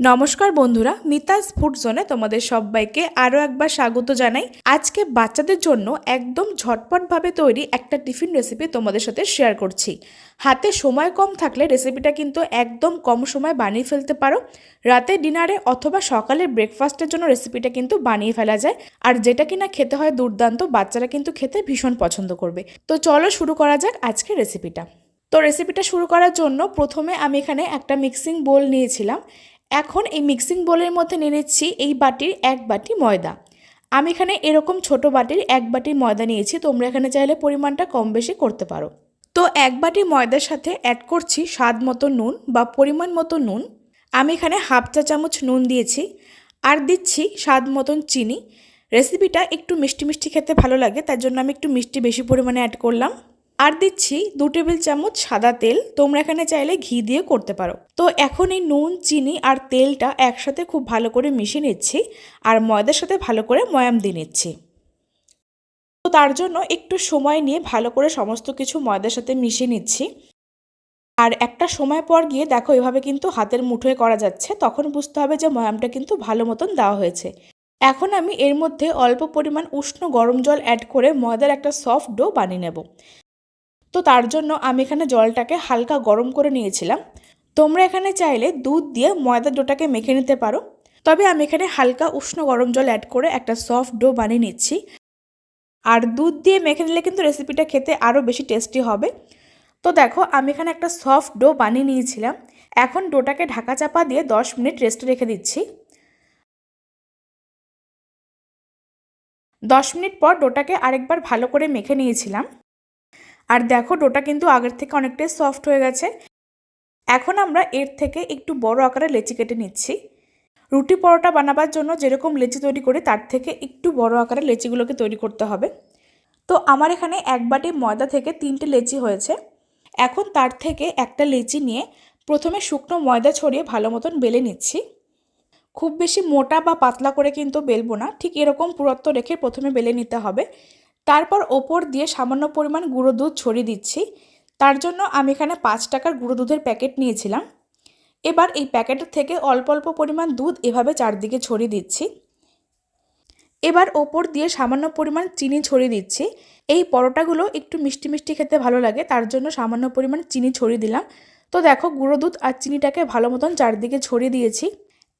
নমস্কার বন্ধুরা মিতাস ফুড জোনে তোমাদের সবাইকে আরও একবার স্বাগত জানাই। আজকে বাচ্চাদের জন্য একদম ঝটপটভাবে তৈরি একটা টিফিন রেসিপি তোমাদের সাথে শেয়ার করছি। হাতে সময় কম থাকলে রেসিপিটা কিন্তু একদম কম সময় বানিয়ে ফেলতে পারো। রাতে ডিনারে অথবা সকালের ব্রেকফাস্টের জন্য রেসিপিটা কিন্তু বানিয়ে ফেলা যায়। আর যেটা কিনা খেতে হয় দুর্দান্ত, বাচ্চারা কিন্তু খেতে ভীষণ পছন্দ করবে। তো চলো শুরু করা যাক আজকের রেসিপিটা তো রেসিপিটা শুরু করার জন্য প্রথমে আমি এখানে একটা মিক্সিং বোল নিয়েছিলাম। এখন এই মিক্সিং বোলের মধ্যে নিয়ে নিচ্ছি এই বাটির এক বাটি ময়দা। আমি এখানে এরকম ছোট বাটির এক বাটি ময়দা নিয়েছি, তোমরা এখানে চাইলে পরিমাণটা কম বেশি করতে পারো। তো এক বাটি ময়দার সাথে অ্যাড করছি স্বাদ মতো নুন বা পরিমাণ মতো নুন। আমি এখানে হাফ চা চামচ নুন দিয়েছি আর দিচ্ছি স্বাদ মতন চিনি। রেসিপিটা একটু মিষ্টি মিষ্টি খেতে ভালো লাগে, তার জন্য আমি একটু মিষ্টি বেশি পরিমাণে অ্যাড করলাম। আর দিচ্ছি দু টেবিল চামচ সাদা তেল। তোমরা এখানে চাইলে ঘি দিয়ে করতে পারো। তো এখন এই নুন, চিনি আর তেলটা একসাথে খুব ভালো করে মিশিয়ে নিচ্ছি আর ময়দার সাথে ভালো করে ময়াম দিয়ে নিচ্ছি। তো তার জন্য একটু সময় নিয়ে ভালো করে সমস্ত কিছু ময়দার সাথে মিশিয়ে নিচ্ছি। আর একটা সময় পর গিয়ে দেখো এভাবে কিন্তু হাতের মুঠোয় করা যাচ্ছে, তখন বুঝতে হবে যে ময়ামটা কিন্তু ভালো মতন দেওয়া হয়েছে। এখন আমি এর মধ্যে অল্প পরিমাণ উষ্ণ গরম জল অ্যাড করে ময়দার একটা সফট ডো বানিয়ে নেব। তো তার জন্য আমি এখানে জলটাকে হালকা গরম করে নিয়েছিলাম। তোমরা এখানে চাইলে দুধ দিয়ে ময়দা ডোটাকে মেখে নিতে পারো। তবে আমি এখানে হালকা উষ্ণ গরম জল অ্যাড করে একটা সফট ডো বানিয়ে নিচ্ছি। আর দুধ দিয়ে মেখে নিলে কিন্তু রেসিপিটা খেতে আরও বেশি টেস্টি হবে। তো দেখো, আমি এখানে একটা সফট ডো বানিয়ে নিয়েছিলাম। এখন ডোটাকে ঢাকা চাপা দিয়ে দশ মিনিট রেস্টে রেখে দিচ্ছি। দশ মিনিট পর ডোটাকে আরেকবার ভালো করে মেখে নিয়েছিলাম। আর দেখো ডোটা কিন্তু আগের থেকে অনেকটাই সফট হয়ে গেছে। এখন আমরা এর থেকে একটু বড় আকারে লেচি কেটে নিচ্ছি। রুটি পরোটা বানাবার জন্য যেরকম লেচি তৈরি করি, তার থেকে একটু বড় আকারে লেচিগুলোকে তৈরি করতে হবে। তো আমার এখানে এক বাটি ময়দা থেকে তিনটে লেচি হয়েছে। এখন তার থেকে একটা লেচি নিয়ে প্রথমে শুকনো ময়দা ছড়িয়ে ভালো মতন বেলে নিচ্ছি। খুব বেশি মোটা বা পাতলা করে কিন্তু বেলবো না, ঠিক এরকম পুরত্ব রেখে প্রথমে বেলে নিতে হবে। তারপর ওপর দিয়ে সামান্য পরিমাণ গুঁড়ো দুধ ছড়িয়ে দিচ্ছি। তার জন্য আমি এখানে পাঁচ টাকার গুঁড়ো দুধের প্যাকেট নিয়েছিলাম। এবার এই প্যাকেটের থেকে অল্প অল্প পরিমাণ দুধ এভাবে চারদিকে ছড়িয়ে দিচ্ছি। এবার ওপর দিয়ে সামান্য পরিমাণ চিনি ছড়িয়ে দিচ্ছি। এই পরোটাগুলো একটু মিষ্টি মিষ্টি খেতে ভালো লাগে, তার জন্য সামান্য পরিমাণ চিনি ছড়িয়ে দিলাম। তো দেখো, গুঁড়ো দুধ আর চিনিটাকে ভালো মতন চারদিকে ছড়িয়ে দিয়েছি।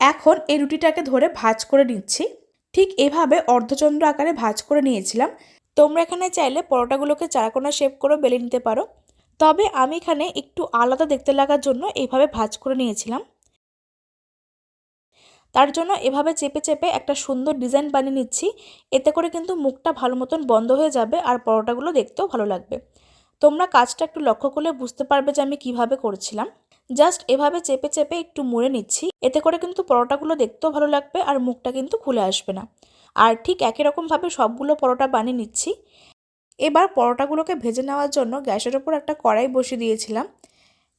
এখন এই রুটিটাকে ধরে ভাজ করে নিচ্ছি। ঠিক এভাবে অর্ধচন্দ্র আকারে ভাজ করে নিয়েছিলাম। তোমরা এখানে চাইলে পরোটাগুলোকে চারাকোনা শেপ করে বেলে নিতে পারো। তবে আমি এখানে একটু আলাদা দেখতে লাগার জন্য এইভাবে ভাজ করে নিয়েছিলাম। তার জন্য এভাবে চেপে চেপে একটা সুন্দর ডিজাইন বানিয়ে নিচ্ছি। এতে করে কিন্তু মুখটা ভালো মতন বন্ধ হয়ে যাবে আর পরোটাগুলো দেখতেও ভালো লাগবে। তোমরা কাজটা একটু লক্ষ্য করলে বুঝতে পারবে যে আমি কীভাবে করছিলাম। জাস্ট এভাবে চেপে চেপে একটু মুড়ে নিচ্ছি। এতে করে কিন্তু পরোটাগুলো দেখতেও ভালো লাগবে আর মুখটা কিন্তু খুলে আসবে না। আর ঠিক একই রকমভাবে সবগুলো পরোটা বানিয়ে নিচ্ছি। এবার পরোটাগুলোকে ভেজে নেওয়ার জন্য গ্যাসের ওপর একটা কড়াই বসিয়ে দিয়েছিলাম।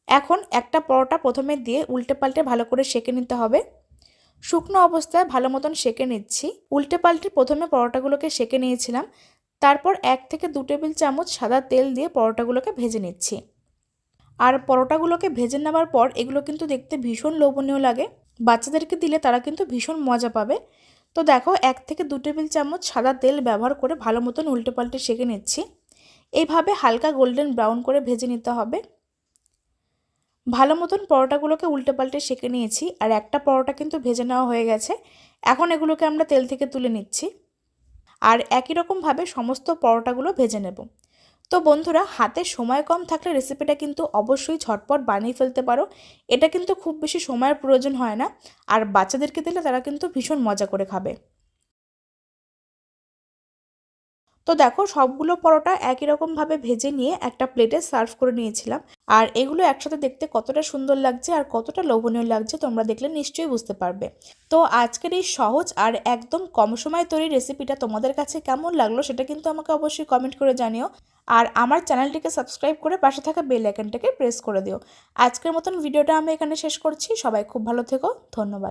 এখন একটা পরোটা প্রথমে দিয়ে উল্টে পাল্টে ভালো করে সেঁকে নিতে হবে। শুকনো অবস্থায় ভালো মতন সেঁকে নিচ্ছি। উল্টে পাল্টে প্রথমে পরোটাগুলোকে সেঁকে নিয়েছিলাম। তারপর এক থেকে দু টেবিল চামচ সাদা তেল দিয়ে পরোটাগুলোকে ভেজে নিচ্ছি। আর পরোটাগুলোকে ভেজে নেওয়ার পর এগুলো কিন্তু দেখতে ভীষণ লোভনীয় লাগে। বাচ্চাদেরকে দিলে তারা কিন্তু ভীষণ মজা পাবে। তো দেখো, এক থেকে দু টেবিল চামচ সাদা তেল ব্যবহার করে ভালো মতন উল্টে পাল্টে সেঁকে নিচ্ছি। এইভাবে হালকা গোল্ডেন ব্রাউন করে ভেজে নিতে হবে। ভালো মতন পরোটাগুলোকে উল্টে পাল্টে সেঁকে নিয়েছি আর একটা পরোটা কিন্তু ভেজে নেওয়া হয়ে গেছে। এখন এগুলোকে আমরা তেল থেকে তুলে নিচ্ছি। আর একই রকমভাবে সমস্ত পরোটাগুলো ভেজে নেব। তো বন্ধুরা, হাতে সময় কম থাকলে রেসিপিটা কিন্তু অবশ্যই ঝটপট বানিয়ে ফেলতে পারো। এটা কিন্তু খুব বেশি সময়ের প্রয়োজন হয় না। আর বাচ্চাদেরকে দিলে তারা কিন্তু ভীষণ মজা করে খাবে। তো দেখো সবগুলো পরোটা একই রকমভাবে ভেজে নিয়ে একটা প্লেটে সার্ভ করে নিয়েছিলাম। আর এগুলো একসাথে দেখতে কতটা সুন্দর লাগছে আর কতটা লোভনীয় লাগছে তোমরা দেখলে নিশ্চয়ই বুঝতে পারবে। তো আজকের এই সহজ আর একদম কম সময় তৈরি রেসিপিটা তোমাদের কাছে কেমন লাগল সেটা কিন্তু আমাকে অবশ্যই কমেন্ট করে জানিও। আর আমার চ্যানেলটিকে সাবস্ক্রাইব করে পাশে থাকা বেল আইকনটাকে প্রেস করে দিও। আজকের মতন ভিডিওটা আমি এখানে শেষ করছি। সবাই খুব ভালো থেকো। ধন্যবাদ।